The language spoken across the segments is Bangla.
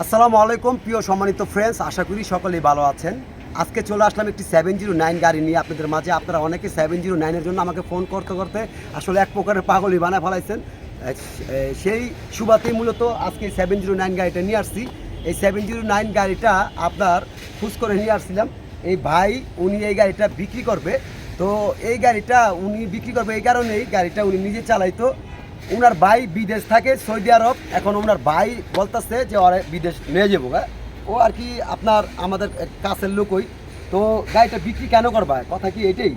আসসালামু আলাইকুম, প্রিয় সম্মানিত ফ্রেন্ডস আশা করি সকলেই ভালো আছেন। আজকে চলে আসলাম একটি সেভেন জিরো নাইন গাড়ি নিয়ে আপনাদের মাঝে। আপনারা অনেকে সেভেন জিরো নাইনের জন্য আমাকে ফোন করতে করতে আসলে এক প্রকারের পাগলই বানায় ফেলাইছেন। সেই সুবাতেই মূলত আজকে সেভেন জিরো নাইন গাড়িটা নিয়ে আসছি। এই সেভেন জিরো নাইন গাড়িটা আপনার খুশ করে নিয়ে আসছিলাম। এই ভাই, উনি এই গাড়িটা বিক্রি করবে। তো এই গাড়িটা উনি বিক্রি করবে এই কারণেই গাড়িটা উনি নিজে চালাইতো। ওনার ভাই বিদেশ থাকে সৌদি আরব। এখন ওনার ভাই বলতেছে যে ওরা বিদেশ নিয়ে যাব হ্যাঁ? ও আর কি আপনার আমাদের কাছের লোকই। তো গাড়িটা বিক্রি কেন করবা? কথা কি এটাই?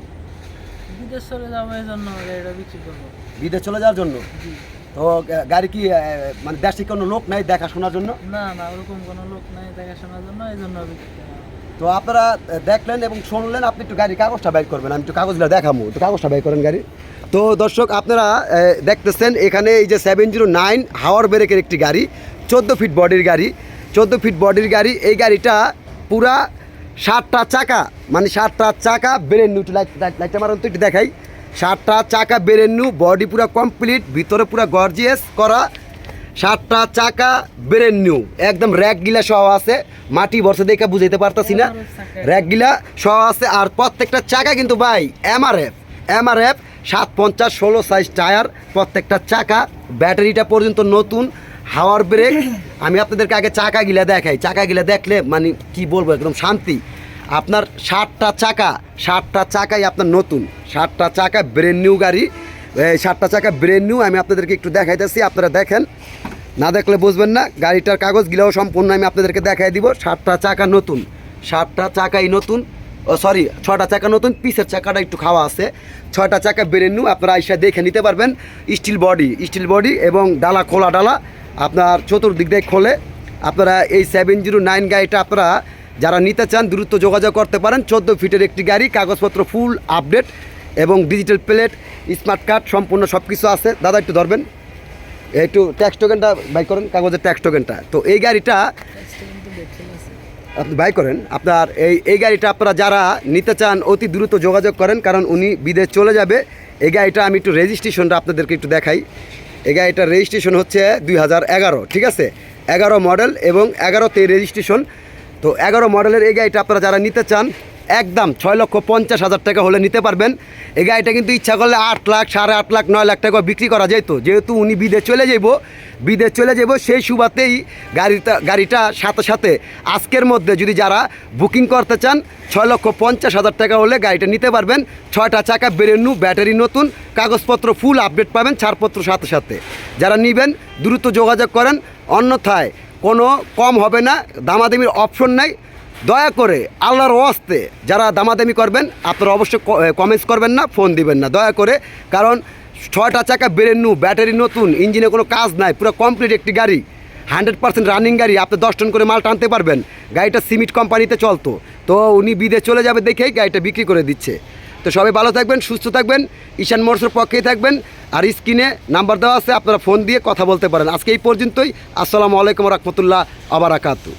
বিদেশ চলে এই জন্য গাড়িটা বিক্রি করব। বিদেশ চলে যাওয়ার জন্য? তো গাড়ি কি মানে দেশে কোনো লোক নাই দেখাশোনার জন্য? না না ওরকম কোনো লোক নাই দেখাশোনার জন্য এই জন্য বিক্রি তো আপনারা দেখলেন এবং শুনলেন আপনি একটু গাড়ির কাগজটা বাইর করবেন আমি একটু কাগজগুলো দেখাবো একটু কাগজটা বাইর করেন গাড়ি। তো দর্শক আপনারা দেখতেছেন এখানে এই যে সেভেন জিরো নাইন হাওয়ার ব্রেকের একটি গাড়ি চোদ্দ ফিট বডির গাড়ি। চোদ্দ ফিট বডির গাড়ি এই গাড়িটা পুরা ষাটটা চাকা মানে ষাটটা চাকা ব্রেন নিউ লাইট লাইটটা মারুন তো একটু দেখাই। ষাটটা চাকা ব্রেন নিউ বডি পুরা কমপ্লিট ভিতরে পুরা গর্জিয়াস করা। সাতটা চাকা ব্রেন নিউ একদম র্যাক গিলা সহ আছে। মাটি বর্ষে দেখে বুঝাইতে পারতাছি না। র্যাক গিলা সহ আছে। আর প্রত্যেকটা চাকা কিন্তু ভাই এমআরএফ এমআরএফ সাত পঞ্চাশ ষোলো সাইজ টায়ার প্রত্যেকটা চাকা। ব্যাটারিটা পর্যন্ত নতুন, হাওয়ার ব্রেক আমি আপনাদেরকে আগে চাকা গিলা দেখাই। চাকা গিলা দেখলে মানে কি বলব, একদম শান্তি। আপনার ষাটটা চাকা, ষাটটা চাকাই আপনার নতুন। ষাটটা চাকা ব্রেন নিউ গাড়ি। এই সাতটা চাকা ব্রেন নিউ আমি আপনাদেরকে একটু দেখাইতেছি, আপনারা দেখেন। না দেখলে বুঝবেন না, গাড়িটার কাগজগুলোও সম্পূর্ণ আমি আপনাদেরকে দেখাই দিব। সাতটা চাকা নতুন সাতটা চাকাই নতুন। ও সরি ছটা চাকা নতুন, পিসের চাকাটা একটু খাওয়া আছে। ছয়টা চাকা ব্রেন নিউ আপনারা আইসা দেখে নিতে পারবেন। স্টিল বডি স্টিল বডি এবং ডালা, খোলা ডালা, আপনার চতুর্দিক দিয়ে খোলে। আপনারা এই সেভেন জিরো নাইন গাড়িটা আপনারা যারা নিতে চান, দ্রুত যোগাযোগ করতে পারেন। চোদ্দ ফিটের একটি গাড়ি, কাগজপত্র ফুল আপডেট এবং ডিজিটাল প্লেট স্মার্ট কার্ড সম্পূর্ণ সব কিছু আছে। দাদা, একটু ধরবেন। একটু ট্যাক্স টোকেনটা বাই করেন, কাগজের ট্যাক্স টোকেনটা তো এই গাড়িটা আপনি বাই করেন, আপনার এই এই গাড়িটা আপনারা যারা নিতে চান, অতি দ্রুত যোগাযোগ করেন, কারণ উনি বিদেশ চলে যাবে। এই গাড়িটা আমি একটু রেজিস্ট্রেশনটা আপনাদেরকে একটু দেখাই। এই গাড়িটার রেজিস্ট্রেশন হচ্ছে দুই হাজার এগারো, ঠিক আছে? এগারো মডেল এবং এগারোতে রেজিস্ট্রেশন তো এগারো মডেলের এই গাড়িটা আপনারা যারা নিতে চান একদম ছয় লক্ষ পঞ্চাশ হাজার টাকা হলে নিতে পারবেন। এই গাড়িটা কিন্তু ইচ্ছা করলে আট লাখ, সাড়ে আট লাখ, নয় লাখ টাকা বিক্রি করা যেত। যেহেতু উনি বিদেশ চলে যাব বিদেশ চলে যাব সেই সুবাতেই গাড়িটা গাড়িটা সাথে সাথে আজকের মধ্যে যদি যারা বুকিং করতে চান, ছয় লক্ষ পঞ্চাশ হাজার টাকা হলে গাড়িটা নিতে পারবেন। ছয়টা চাকা বেরেনু ব্যাটারি নতুন, কাগজপত্র ফুল আপডেট পাবেন, ছাড়পত্র সাথে সাথে। যারা নেবেন, দ্রুত যোগাযোগ করেন, অন্যথায় কোনো কম হবে না, দামাদামির অপশন নাই। দয়া করে আল্লাহর ওয়াস্তে যারা দামাদামি করবেন, আপনারা অবশ্যই কমেন্টস করবেন না ফোন দিবেন না। দয়া করে, কারণ ছয়টা চাকা বেরেন নু ব্যাটারি নতুন ইঞ্জিনে কোনো কাজ নাই, পুরো কমপ্লিট একটি গাড়ি। হান্ড্রেড পার্সেন্ট রানিং গাড়ি, আপনি দশ টন করে মাল টানতে পারবেন। গাড়িটা সিমিট কোম্পানিতে চলতো। তো উনি বিদে চলে যাবে দেখেই গাড়িটা বিক্রি করে দিচ্ছে। তো সবাই ভালো থাকবেন, সুস্থ থাকবেন, ঈশান মোটরসের পক্ষেই থাকবেন, আর স্ক্রিনে নাম্বার দেওয়া আছে, আপনারা ফোন দিয়ে কথা বলতে পারেন। আজকে এই পর্যন্তই, আসসালামু আলাইকুম রহমতুল্লাহ আবারাকাতু